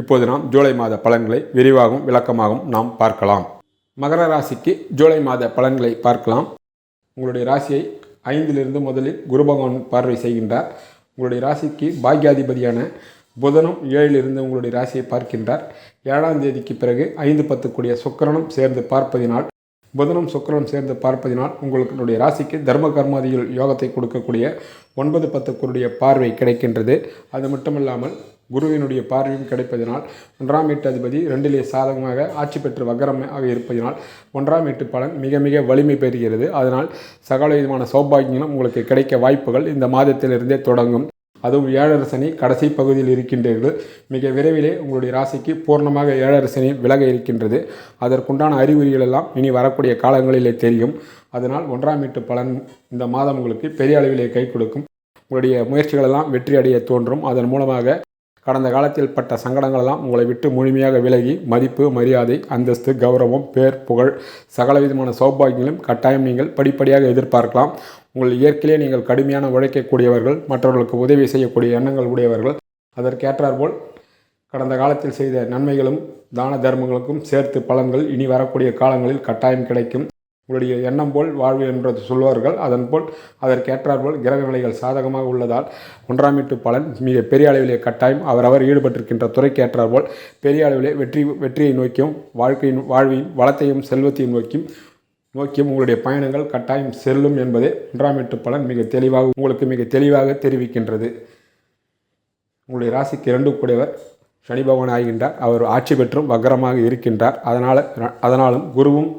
இப்போது நாம் ஜூலை மாத பலன்களை விரிவாகவும் விளக்கமாகவும் நாம் பார்க்கலாம். மகர ராசிக்கு ஜூலை மாத பலன்களை பார்க்கலாம். உங்களுடைய ராசியை ஐந்திலிருந்து முதலில் குரு பகவான் பார்வை செய்கின்றார். உங்களுடைய ராசிக்கு பாக்யாதிபதியான புதனும் ஏழிலிருந்து உங்களுடைய ராசியை பார்க்கின்றார். ஏழாம் தேதிக்கு பிறகு ஐந்து பத்து கூடிய சுக்கிரனும் சேர்ந்து பார்ப்பதினால் புதனும் சுக்கரனும் சேர்ந்து பார்ப்பதினால் உங்களுடைய ராசிக்கு தர்ம கர்மாதிகள் யோகத்தை கொடுக்கக்கூடிய ஒன்பது பத்துக்குடைய பார்வை கிடைக்கின்றது. அது மட்டுமல்லாமல் குருவினுடைய பார்வையும் கிடைப்பதனால் ஒன்றாம் வீட்டு அதிபதி ரெண்டிலே சாதகமாக ஆட்சி பெற்று வக்கரமாக இருப்பதினால் ஒன்றாம் வீட்டு பலன் மிக மிக வலிமை பெறுகிறது. அதனால் சகல விதமான சௌபாகியங்களும் உங்களுக்கு கிடைக்க வாய்ப்புகள் இந்த மாதத்திலிருந்தே தொடங்கும். அதுவும் ஏழரசனி கடைசி பகுதியில் இருக்கின்றீர்கள் மிக விரைவிலே உங்களுடைய ராசிக்கு பூர்ணமாக ஏழரசனி விலக இருக்கின்றது. அதற்குண்டான அறிகுறிகள் எல்லாம் இனி வரக்கூடிய காலங்களிலே தெரியும். அதனால் ஒன்றாம் வீட்டு பலன் இந்த மாதம் உங்களுக்கு பெரிய அளவிலே கை கொடுக்கும். உங்களுடைய முயற்சிகளெல்லாம் வெற்றி அடைய தோன்றும். அதன் மூலமாக கடந்த காலத்தில் பட்ட சங்கடங்களெல்லாம் உங்களை விட்டு முழுமையாக விலகி மதிப்பு மரியாதை அந்தஸ்து கௌரவம் பேர் புகழ் சகலவிதமான சௌபாகியங்களும் கட்டாயம் நீங்கள் படிப்படியாக எதிர்பார்க்கலாம். உங்கள் இயற்கையிலே நீங்கள் கடுமையான உழைக்கக்கூடியவர்கள் மற்றவர்களுக்கு உதவி செய்யக்கூடிய எண்ணங்கள் உடையவர்கள். அதற்கேற்றாற்போல் கடந்த காலத்தில் செய்த நன்மைகளும் தான தர்மங்களுக்கும் சேர்த்து பலன்கள் இனி வரக்கூடிய காலங்களில் கட்டாயம் கிடைக்கும். உங்களுடைய எண்ணம் போல் வாழ்வு என்பது சொல்வார்கள். அதன் போல் அதற்கேற்றாற்போல் கிரக நிலைகள் சாதகமாக உள்ளதால் ஒன்றாம் வீட்டு பலன் மிக பெரிய அளவிலே கட்டாயம். அவரவர் ஈடுபட்டிருக்கின்ற துறைக்கேற்றாற்போல் பெரிய அளவிலே வெற்றி வெற்றியை நோக்கியும் வாழ்க்கையின் வாழ்வின் வளத்தையும் செல்வத்தையும் நோக்கியும் நோக்கியும் உங்களுடைய பயணங்கள் கட்டாயம் செல்லும் என்பதே ஒன்றாம் வீட்டு பலன் மிக தெளிவாக உங்களுக்கு மிக தெளிவாக தெரிவிக்கின்றது. உங்களுடைய ராசிக்கு இரண்டு கூடியவர் சனி பகவான் ஆகின்றார். அவர் ஆட்சி பெற்றும் வக்கரமாக இருக்கின்றார். அதனால் அதனாலும் குருவும்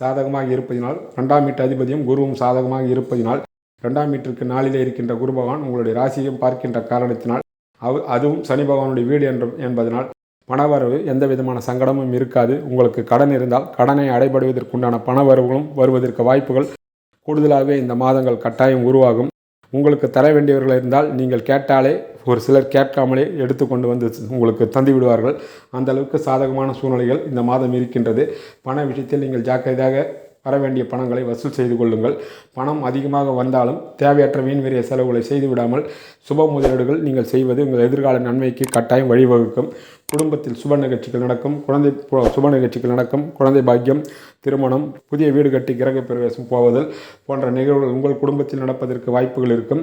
சாதகமாக இருப்பதினால் ரெண்டாம் வீட்டு அதிபதியும் குருவும் சாதகமாக இருப்பதினால் ரெண்டாம் வீட்டிற்கு நாளிலே இருக்கின்ற குரு பகவான் உங்களுடைய ராசியையும் பார்க்கின்ற காரணத்தினால் அவ் அதுவும் சனி பகவானுடைய வீடு என்ற என்பதனால் பணவரவு எந்த விதமான சங்கடமும் இருக்காது. உங்களுக்கு கடன் இருந்தால் கடனை அடைபடுவதற்குண்டான பணவரவுகளும் வருவதற்கு வாய்ப்புகள் கூடுதலாகவே இந்த மாதங்கள் கட்டாயம் உருவாகும். உங்களுக்கு தர வேண்டியவர்கள் இருந்தால் நீங்கள் கேட்டாலே ஒரு சிலர் கேட்காமலே எடுத்துக்கொண்டு வந்து உங்களுக்கு தந்து விடுவார்கள். அந்த அளவுக்கு சாதகமான சூழ்நிலைகள் இந்த மாதம் இருக்கின்றது. பண விஷயத்தில் நீங்கள் ஜாக்கிரதையாக வர வேண்டிய பணங்களை வசூல் செய்து கொள்ளுங்கள். பணம் அதிகமாக வந்தாலும் தேவையற்ற வீண்வெறிய செலவுகளை செய்துவிடாமல் சுப முதலீடுகள் நீங்கள் செய்வது உங்கள் எதிர்கால நன்மைக்கு கட்டாயம் வழிவகுக்கும். குடும்பத்தில் சுப நிகழ்ச்சிகள் நடக்கும். குழந்தை சுப நிகழ்ச்சிகள் நடக்கும். குழந்தை பாக்கியம் திருமணம் புதிய வீடு கட்டி கிரக பிரவேசம் போவதல் போன்ற நிகழ்வுகள் உங்கள் குடும்பத்தில் நடப்பதற்கு வாய்ப்புகள் இருக்கும்.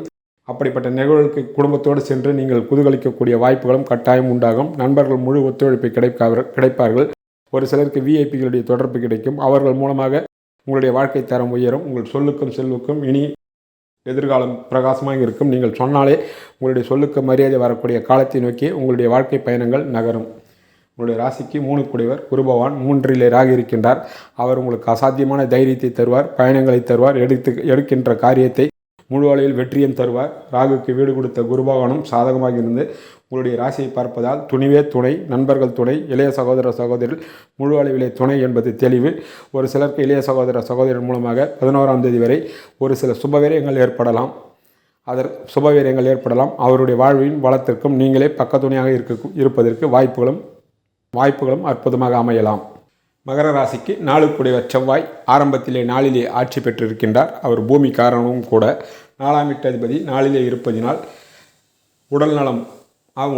அப்படிப்பட்ட நிகழ்வுகளுக்கு குடும்பத்தோடு சென்று நீங்கள் குதூகலிக்கக்கூடிய வாய்ப்புகளும் கட்டாயம் உண்டாகும். நண்பர்கள் முழு ஒத்துழைப்பை கிடைக்க கிடைப்பார்கள். ஒரு சிலருக்கு விஐபிகளுடைய தொடர்பு கிடைக்கும். அவர்கள் மூலமாக உங்களுடைய வாழ்க்கை தரம் உயரும் உங்கள் சொல்லுக்கும் செல்வுக்கும் இனி எதிர்காலம் பிரகாசமாக இருக்கும். நீங்கள் சொன்னாலே உங்களுடைய சொல்லுக்கு மரியாதை வரக்கூடிய காலத்தை நோக்கி உங்களுடைய வாழ்க்கை பயணங்கள் நகரும். உங்களுடைய ராசிக்கு மூணு குடிவர் குருபவான் மூன்றிலே ராகி இருக்கின்றார். அவர் உங்களுக்கு அசாத்தியமான தைரியத்தை தருவார் பயணங்களை தருவார் எடுத்து எடுக்கின்ற காரியத்தை முழு அளவில் வெற்றியும் தருவார். ராகுக்கு வீடு கொடுத்த குருபகவானும் சாதகமாக இருந்து உங்களுடைய ராசியை பார்ப்பதால் துணிவே துணை நண்பர்கள் துணை இளைய சகோதர சகோதரில் முழு அளவிலே துணை என்பது தெளிவு. ஒரு சிலருக்கு இளைய சகோதர சகோதரர் மூலமாக பதினோராம் தேதி வரை ஒரு சில சுபவீரியங்கள் ஏற்படலாம். அதர் சுபவீரியங்கள் ஏற்படலாம். அவருடைய வாழ்வின் வளத்திற்கும் நீங்களே பக்கத்துணையாக இருக்க இருப்பதற்கு வாய்ப்புகளும் வாய்ப்புகளும் அற்புதமாக அமையலாம். மகர ராசிக்கு நாளுக்குடைய செவ்வாய் ஆரம்பத்திலே நாளிலே ஆட்சி பெற்றிருக்கின்றார். அவர் பூமி காரணமும் கூட. நாலாம் எட்டதிபதி நாளிலே இருப்பதினால் உடல் நலம்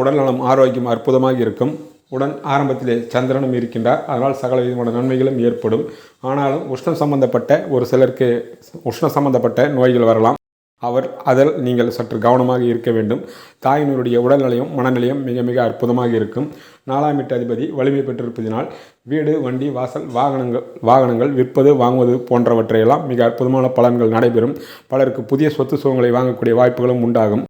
உடல் நலம் ஆரோக்கியம் அற்புதமாக இருக்கும். உடன் ஆரம்பத்திலே சந்திரனும் இருக்கின்றார். அதனால் சகல விதமான நன்மைகளும் ஏற்படும். ஆனாலும் உஷ்ணம் சம்பந்தப்பட்ட ஒரு சிலருக்கு உஷ்ணம் சம்பந்தப்பட்ட நோய்கள் வரலாம். அவர் அதில் நீங்கள் சற்று கவனமாக இருக்க வேண்டும். தாயினருடைய உடல்நிலையும் மனநிலையும் மிக மிக அற்புதமாக இருக்கும். நாலாம் எட்டு அதிபதி வலிமை பெற்றிருப்பதினால் வீடு வண்டி வாசல் வாகனங்கள் வாகனங்கள் விற்பது வாங்குவது போன்றவற்றையெல்லாம் மிக அற்புதமான பலன்கள் நடைபெறும். பலருக்கு புதிய சொத்து சுகங்களை வாங்கக்கூடிய வாய்ப்புகளும் உண்டாகும்.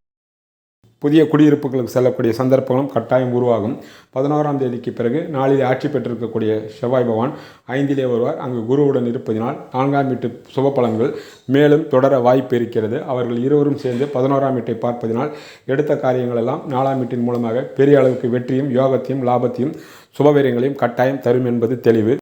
புதிய குடியிருப்புகளுக்கு செல்லக்கூடிய சந்தர்ப்பங்களும் கட்டாயம் உருவாகும். பதினோராம் தேதிக்கு பிறகு நாளில் ஆட்சி பெற்றிருக்கக்கூடிய செவ்வாய் பகவான் ஐந்திலே வருவார். அங்கு குருவுடன் இருப்பதினால் நான்காம் வீட்டு சுப பலன்கள் மேலும் தொடர வாய்ப்பு இருக்கிறது. அவர்கள் இருவரும் சேர்ந்து பதினோராம் வீட்டை பார்ப்பதினால் எடுத்த காரியங்கள் எல்லாம் நாலாம் வீட்டின் மூலமாக பெரிய அளவுக்கு வெற்றியும் யோகத்தையும் லாபத்தையும் சுபவீரியங்களையும் கட்டாயம் தரும் என்பது தெளிவு.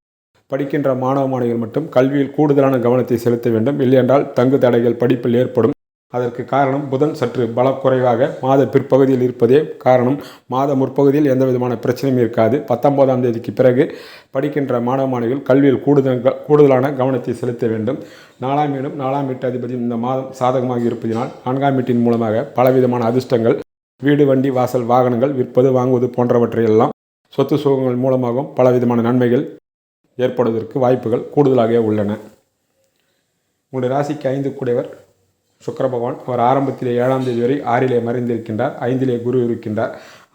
படிக்கின்ற மாணவ மாணவிகள் மட்டும் கல்வியில் கூடுதலான கவனத்தை செலுத்த வேண்டும். இல்லையென்றால் தங்கு தடைகள் படிப்பில் ஏற்படும். அதற்கு காரணம் புதன். சற்று பலக்குறைவாக மாத பிற்பகுதியில் இருப்பதே காரணம். மாத முற்பகுதியில் எந்த விதமான பிரச்சனையும் இருக்காது. பத்தொன்பதாம் தேதிக்கு பிறகு படிக்கின்ற மாணவ மாணவிகள் கல்வியில் கூடுதல் கூடுதலான கவனத்தை செலுத்த வேண்டும். நாலாம் வீடும் நாலாம் வீட்டு அதிபதி இந்த மாதம் சாதகமாக இருப்பதினால் நான்காம் வீட்டின் மூலமாக பலவிதமான அதிர்ஷ்டங்கள் வீடு வண்டி வாசல் வாகனங்கள் விற்பது வாங்குவது போன்றவற்றையெல்லாம் சொத்து சுகங்கள் மூலமாகவும் பலவிதமான நன்மைகள் ஏற்படுவதற்கு வாய்ப்புகள் கூடுதலாக உள்ளன. உங்களுடைய ராசிக்கு ஐந்து கூடியவர். சுக்கர பகவான் அவர் ஆரம்பத்திலே ஏழாம் தேதி வரை ஆறிலே மறைந்திருக்கின்றார் ஐந்திலே குரு இருக்கின்றார்.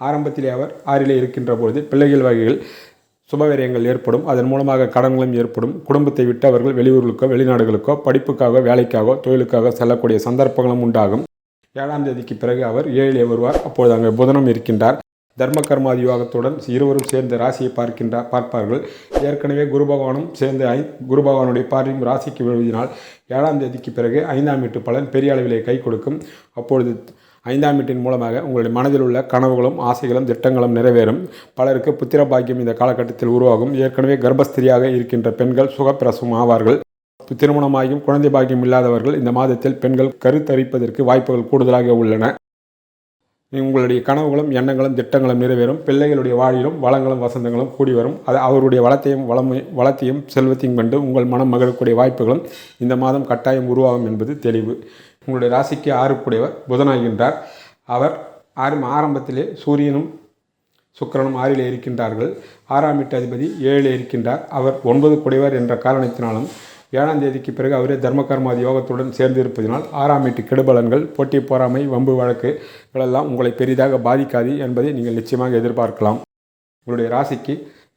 ஆரம்பத்திலே அவர் ஆறிலே இருக்கின்ற பொழுது பிள்ளைகள் வகைகள் சுபவிரயங்கள் ஏற்படும். அதன் மூலமாக கடன்களும் ஏற்படும். குடும்பத்தை விட்டு அவர்கள் வெளியூர்களுக்கோ வெளிநாடுகளுக்கோ படிப்புக்காக வேலைக்காக தொழிலுக்காக செல்லக்கூடிய சந்தர்ப்பங்களும் உண்டாகும். ஏழாம் தேதிக்கு பிறகு அவர் ஏழிலே வருவார். அப்பொழுது அங்கே புதனும் இருக்கின்றார். தர்ம கர்மாதி யோகத்துடன் இருவரும் சேர்ந்து ராசியை பார்க்கின்றார் பார்ப்பார்கள். ஏற்கனவே குரு பகவானும் சேர்ந்து ஐ குரு பகவானுடைய பார்வையும் ராசிக்கு விழுதினால் ஏழாம் தேதிக்கு பிறகு ஐந்தாம் வீட்டு பலன் பெரிய அளவிலே கை கொடுக்கும். அப்பொழுது ஐந்தாம் வீட்டின் மூலமாக உங்களுடைய மனதில் உள்ள கனவுகளும் ஆசைகளும் திட்டங்களும் நிறைவேறும். பலருக்கு புத்திர பாக்கியம் இந்த காலகட்டத்தில் உருவாகும். ஏற்கனவே கர்ப்பஸ்திரியாக இருக்கின்ற பெண்கள் சுகப்பிரசவம் ஆவார்கள். திருமணமாகியும் குழந்தை பாக்கியம் இல்லாதவர்கள் இந்த மாதத்தில் பெண்கள் கருத்தரிப்பதற்கு வாய்ப்புகள் கூடுதலாக உள்ளன. உங்களுடைய கனவுகளும் எண்ணங்களும் திட்டங்களும் நிறைவேறும். பிள்ளைகளுடைய வாழிலும் வளங்களும் வசந்தங்களும் கூடி வரும். அது அவருடைய வளத்தையும் வளமை வளத்தையும் செல்வத்தையும் கண்டு உங்கள் மனம் மகிழக்கூடிய வாய்ப்புகளும் இந்த மாதம் கட்டாயம் உருவாகும் என்பது தெளிவு. உங்களுடைய ராசிக்கு ஆறுக்குடையவர் புதனாகின்றார் அவர் ஆரம் ஆரம்பத்திலே சூரியனும் சுக்கிரனும் ஆறிலே இருக்கின்றார்கள். ஆறாம் எட்டு அதிபதி ஏழில் இருக்கின்றார். அவர் ஒன்பது குடைவர் என்ற காரணத்தினாலும் ஏழாம் தேதிக்கு பிறகு அவரே தர்மகர்மாதி யோகத்துடன் சேர்ந்து இருப்பதினால் ஆறாம் வீட்டு கெடுபலன்கள் போட்டி போராமை வம்பு வழக்குகளெல்லாம் உங்களை பெரிதாக பாதிக்காது என்பதை நீங்கள் நிச்சயமாக எதிர்பார்க்கலாம். உங்களுடைய ராசிக்கு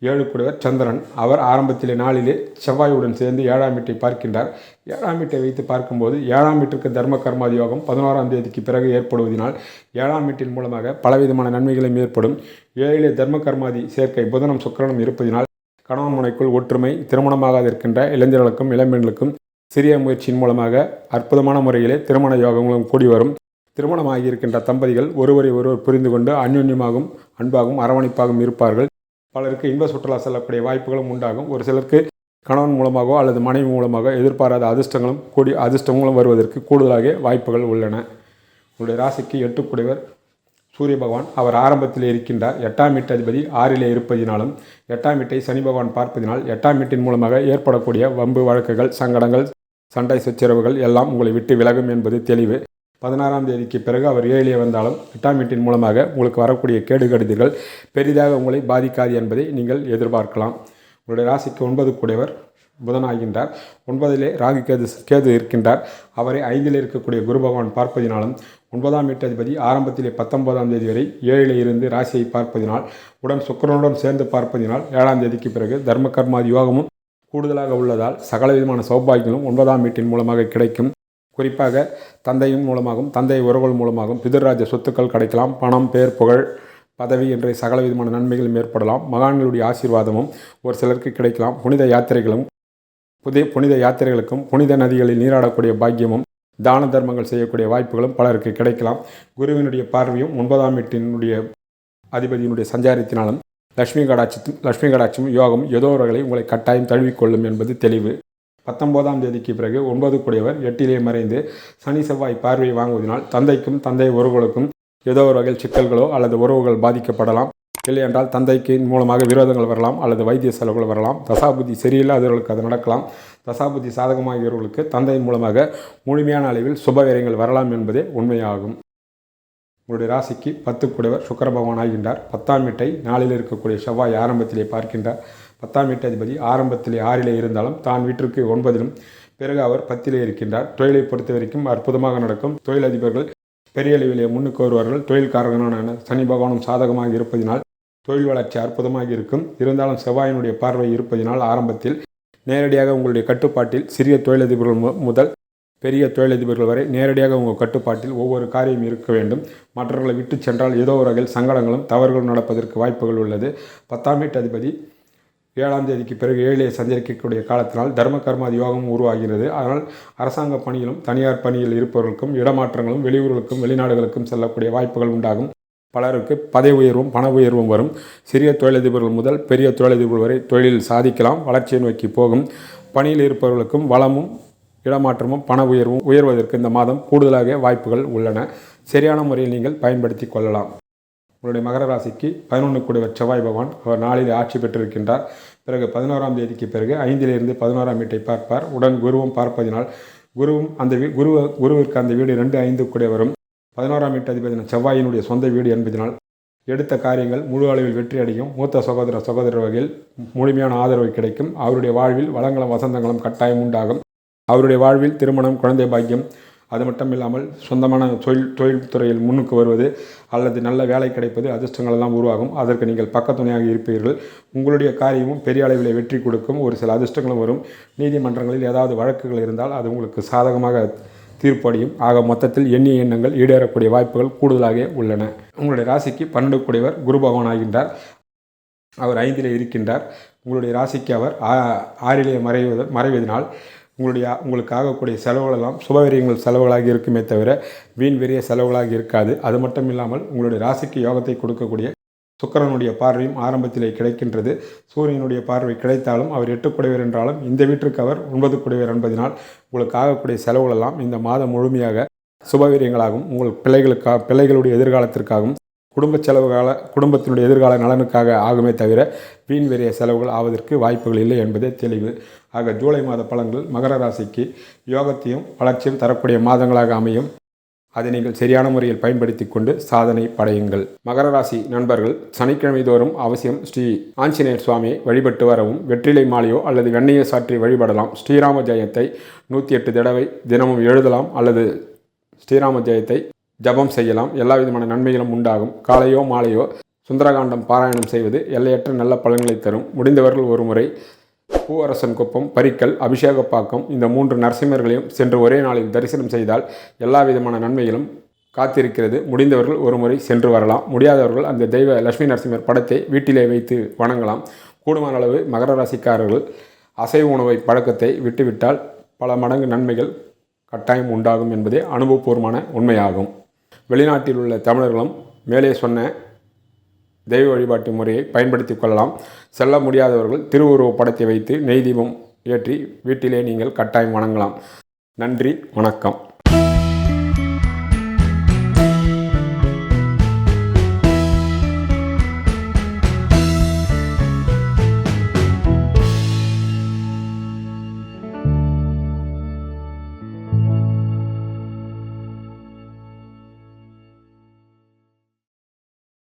ஏழு குடைவர் சந்திரன். அவர் ஆரம்பத்திலே நாளிலே செவ்வாயுடன் சேர்ந்து ஏழாம் வீட்டை பார்க்கின்றார். ஏழாம் வீட்டை வைத்து பார்க்கும்போது ஏழாம் வீட்டிற்கு தர்ம கர்மாதி யோகம் பதினோராம் தேதிக்கு பிறகு ஏற்படுவதனால் ஏழாம் வீட்டின் மூலமாக பலவிதமான நன்மைகளும் ஏற்படும். ஏழிலே தர்ம கர்மாதி சேர்க்கை புதனம் சுக்கரனும் இருப்பதினால் கணவன் முனைக்குள் ஒற்றுமை திருமணமாகாது இருக்கின்ற இளைஞர்களுக்கும் இளம்பெண்களுக்கும் சிறிய முயற்சியின் மூலமாக அற்புதமான முறையிலே திருமண யோகங்களும் கூடி வரும். திருமணமாகி இருக்கின்ற தம்பதிகள் ஒருவரை ஒருவர் புரிந்து கொண்டு அந்யோன்யமாகவும் அன்பாகவும் அரவணைப்பாகவும் இருப்பார்கள். பலருக்கு இன்ப சுற்றுலா செல்லக்கூடிய வாய்ப்புகளும் உண்டாகும். ஒரு சிலருக்கு கணவன் மூலமாகவோ அல்லது மனைவி மூலமாக எதிர்பாராத அதிர்ஷ்டங்களும் கூடி அதிர்ஷ்டங்களும் வருவதற்கு கூடுதலாக வாய்ப்புகள் உள்ளன. உங்களுடைய ராசிக்கு எட்டுக்குடையவர். சூரிய பகவான் அவர் ஆரம்பத்தில் இருக்கின்றார். எட்டாம் வீட்டு அதிபதி ஆறிலே இருப்பதினாலும் எட்டாம் வீட்டை சனி பகவான் பார்ப்பதினால் எட்டாம் வீட்டின் மூலமாக ஏற்படக்கூடிய வம்பு வழக்குகள் சங்கடங்கள் சண்டை சச்சரவுகள் எல்லாம் உங்களை விட்டு விலகும் என்பது தெளிவு. பதினாறாம் தேதிக்கு பிறகு அவர் ஏழிலே வந்தாலும் எட்டாம் வீட்டின் மூலமாக உங்களுக்கு வரக்கூடிய கேடு கடிதங்கள் பெரிதாக உங்களை பாதிக்காது என்பதை நீங்கள் எதிர்பார்க்கலாம். உங்களுடைய ராசிக்கு ஒன்பது கூடியவர். புதனாகின்றார். ஒன்பதிலே ராகு கேது கேது இருக்கின்றார். அவரை ஐந்தில் இருக்கக்கூடிய குரு பகவான் பார்ப்பதினாலும் ஒன்பதாம் வீட்டு அதிபதி ஆரம்பத்திலே பத்தொன்பதாம் தேதி வரை ஏழிலே இருந்து ராசியை பார்ப்பதினால் உடன் சுக்கிரனுடன் சேர்ந்து பார்ப்பதினால் ஏழாம் தேதிக்கு பிறகு தர்ம கர்மாதி யோகமும் கூடுதலாக உள்ளதால் சகல விதமான சௌபாகியங்களும் ஒன்பதாம் வீட்டின் மூலமாக கிடைக்கும். குறிப்பாக தந்தையின் மூலமாகவும் தந்தை உறவுகள் மூலமாகவும் பிதர்ராஜ சொத்துக்கள் கிடைக்கலாம். பணம் பேர் புகழ் பதவி என்ற சகல விதமான நன்மைகளும் ஏற்படலாம். மகான்களுடைய ஆசீர்வாதமும் ஒரு சிலருக்கு கிடைக்கலாம். புனித யாத்திரைகளும் புதிய புனித யாத்திரைகளுக்கும் புனித நதிகளில் நீராடக்கூடிய பாக்கியமும் தான தர்மங்கள் செய்யக்கூடிய வாய்ப்புகளும் பலருக்கு கிடைக்கலாம். குருவினுடைய பார்வையும் ஒன்பதாம் வீட்டினுடைய அதிபதியினுடைய சஞ்சாரத்தினாலும் லக்ஷ்மி கடாட்சத்தும் லக்ஷ்மி கடாட்சியும் யோகம் ஏதோ ஒரு வகையில் உங்களை கட்டாயம் தழுவிக்கொள்ளும் என்பது தெளிவு. பத்தொன்பதாம் தேதிக்கு பிறகு ஒன்பது கூடியவர் எட்டிலே மறைந்து சனி செவ்வாய் பார்வையை வாங்குவதனால் தந்தைக்கும் தந்தை உறவுகளுக்கும் ஏதோ ஒரு வகையில் சிக்கல்களோ அல்லது உறவுகள் பாதிக்கப்படலாம். இல்லையென்றால் தந்தைக்கு மூலமாக விரோதங்கள் வரலாம் அல்லது வைத்திய செலவுகள் வரலாம். தசாபுத்தி சரியில்லாதவர்களுக்கு அது நடக்கலாம். தசாபுத்தி சாதகமாகிறவர்களுக்கு தந்தையின் மூலமாக முழுமையான அளவில் சுபவீரங்கள் வரலாம் என்பதே உண்மையாகும். உங்களுடைய ராசிக்கு பத்து கூடவர் சுக்கர பகவான் ஆகின்றார். பத்தாம் வீட்டை நாளில் இருக்கக்கூடிய செவ்வாய் ஆரம்பத்திலே பார்க்கின்றார். பத்தாம் வீட்டு அதிபதி ஆரம்பத்திலே ஆறிலே இருந்தாலும் தான் வீட்டிற்கு ஒன்பதிலும் பிறகு அவர் பத்திலே இருக்கின்றார். தொழிலை பொறுத்த வரைக்கும் அற்புதமாக நடக்கும். தொழிலதிபர்கள் பெரிய அளவிலே முன்னுக்கு வருவார்கள். தொழில்காரர்களான சனி பகவானும் சாதகமாக இருப்பதினால் தொழில் வளர்ச்சி அற்புதமாக இருக்கும். இருந்தாலும் செவ்வாயினுடைய பார்வை இருப்பதினால் ஆரம்பத்தில் நேரடியாக உங்களுடைய கட்டுப்பாட்டில் சிறிய தொழிலதிபர்கள் மு- முதல் பெரிய தொழிலதிபர்கள் வரை நேரடியாக உங்கள் கட்டுப்பாட்டில் ஒவ்வொரு காரியம் இருக்க வேண்டும். மற்றவர்களை விட்டு சென்றால் ஏதோ ஒரு வகையில் சங்கடங்களும் தவறுகளும் நடப்பதற்கு வாய்ப்புகள் உள்ளது. பத்தாம் வீட்டு அதிபதி ஏழாம் தேதிக்கு பிறகு ஏழிலே சஞ்சரிக்கக்கூடிய காலத்தினால் தர்ம கர்மாதி யோகம் உருவாகிறது. அதனால் அரசாங்க பணியிலும் தனியார் பணியில் இருப்பவர்களுக்கும் இடமாற்றங்களும் வெளியூர்களுக்கும் வெளிநாடுகளுக்கும் செல்லக்கூடிய வாய்ப்புகள் உண்டாகும். பலருக்கு பதவி உயர்வும் பண உயர்வும் வரும். சிறிய தொழிலதிபர்கள் முதல் பெரிய தொழிலதிபர்கள் வரை தொழிலில் சாதிக்கலாம் வளர்ச்சியை நோக்கி போகும். பணியில் இருப்பவர்களுக்கும் வளமும் இடமாற்றமும் பண உயர்வும் உயர்வதற்கு இந்த மாதம் கூடுதலாக வாய்ப்புகள் உள்ளன. சரியான முறையில் நீங்கள் பயன்படுத்தி கொள்ளலாம். உங்களுடைய மகர ராசிக்கு பதினொன்று கூடியவர் செவ்வாய் பகவான் அவர் நாளில் ஆட்சி பெற்றிருக்கின்றார். பிறகு பதினோராம் தேதிக்கு பிறகு ஐந்திலிருந்து பதினோராம் வீட்டை பார்ப்பார். உடன் குருவும் பார்ப்பதினால் குருவும் அந்த வீ குரு குருவிற்கு அந்த வீடு ரெண்டு ஐந்து கூட வரும். பதினோராம் வீட்டு அதிபதியான செவ்வாயினுடைய சொந்த வீடு என்பதனால் எடுத்த காரியங்கள் முழு அளவில் வெற்றி அடையும். மூத்த சகோதர சகோதரர் வகையில் முழுமையான ஆதரவு கிடைக்கும். அவருடைய வாழ்வில் வளங்களும் வசந்தங்களும் கட்டாயம் உண்டாகும். அவருடைய வாழ்வில் திருமணம் குழந்தை பாக்கியம் அது மட்டும் இல்லாமல் சொந்தமான தொழில் தொழில்துறையில் முன்னுக்கு வருவது அல்லது நல்ல வேலை கிடைப்பது அதிர்ஷ்டங்கள் எல்லாம் உருவாகும். அதற்கு நீங்கள் பக்கத்துணையாக இருப்பீர்கள். உங்களுடைய காரியமும் பெரிய அளவில் வெற்றி கொடுக்கும். ஒரு சில அதிர்ஷ்டங்களும் வரும். நீதிமன்றங்களில் ஏதாவது வழக்குகள் இருந்தால் அது உங்களுக்கு சாதகமாக தீர்ப்படியும். ஆக மொத்தத்தில் எண்ணிய எண்ணங்கள் ஈடேறக்கூடிய வாய்ப்புகள் கூடுதலாக உள்ளன. உங்களுடைய ராசிக்கு பன்னெண்டு கூடியவர் குரு பகவான் ஆகின்றார். அவர் ஐந்திலே இருக்கின்றார். உங்களுடைய ராசிக்கு அவர் ஆ- ஆறிலே மறைவது மறைவதனால் உங்களுடைய உங்களுக்கு ஆகக்கூடிய செலவுகளெல்லாம் சுபவரியங்கள் செலவுகளாக இருக்குமே தவிர வீண் வெறிய செலவுகளாக இருக்காது. அது மட்டும் இல்லாமல் உங்களுடைய ராசிக்கு யோகத்தை கொடுக்கக்கூடிய சுக்கரனுடைய பார்வையும் ஆரம்பத்திலே கிடைக்கின்றது. சூரியனுடைய பார்வை கிடைத்தாலும் அவர் எட்டு குடைவர் என்றாலும் இந்த வீட்டிற்கு அவர் ஒன்பது குடைவர் என்பதனால் உங்களுக்கு ஆகக்கூடிய செலவுகளெல்லாம் இந்த மாதம் முழுமையாக சுபவீரியங்களாகவும் உங்கள் பிள்ளைகளுக்காக பிள்ளைகளுடைய எதிர்காலத்திற்காகவும் குடும்ப செலவுகால குடும்பத்தினுடைய எதிர்கால நலனுக்காக ஆகுமே தவிர வீண் வெறிய செலவுகள் ஆவதற்கு வாய்ப்புகள் இல்லை என்பதே தெளிவு. ஆக ஜூலை மாத பலன்கள் மகர ராசிக்கு யோகத்தையும் வளர்ச்சியும் தரக்கூடிய மாதங்களாக அமையும். அதை நீங்கள் சரியான முறையில் பயன்படுத்தி கொண்டு சாதனை படையுங்கள். மகர ராசி நண்பர்கள் சனிக்கிழமை தோறும் அவசியம் ஸ்ரீ ஆஞ்சநேயர் சுவாமியை வழிபட்டு வரவும் வெற்றிலை மாலையோ அல்லது வெண்ணையை சாற்றி வழிபடலாம். ஸ்ரீராம ஜெயத்தை நூற்றி எட்டு தடவை தினமும் எழுதலாம் அல்லது ஸ்ரீராம ஜெயத்தை ஜபம் செய்யலாம். எல்லா விதமான நன்மைகளும் உண்டாகும். காலையோ மாலையோ சுந்தரகாண்டம் பாராயணம் செய்வது எல்லையற்ற நல்ல பலன்களை தரும். முடிந்தவர்கள் ஒரு முறை பூவரசன் குப்பம் பரிக்கல் அபிஷேகப்பாக்கம் இந்த மூன்று நரசிம்மர்களையும் சென்று ஒரே நாளில் தரிசனம் செய்தால் எல்லா விதமான நன்மைகளும் காத்திருக்கிறது. முடிந்தவர்கள் ஒரு முறை சென்று வரலாம். முடியாதவர்கள் அந்த தெய்வ லட்சுமி நரசிம்மர் படத்தை வீட்டிலே வைத்து வணங்கலாம். கூடுமான அளவு மகர ராசிக்காரர்கள் அசைவ உணவை பழக்கத்தை விட்டுவிட்டால் பல மடங்கு நன்மைகள் கட்டாயம் உண்டாகும் என்பதே அனுபவபூர்வமான உண்மையாகும். வெளிநாட்டில் உள்ள தமிழர்களும் மேலே சொன்ன தெய்வ வழிபாட்டு முறையை பயன்படுத்தி கொள்ளலாம். செல்ல முடியாதவர்கள் திருவுருவ படத்தை வைத்து நெய் தீபம் ஏற்றி வீட்டிலே நீங்கள் கட்டாயம் வணங்கலாம். நன்றி வணக்கம்.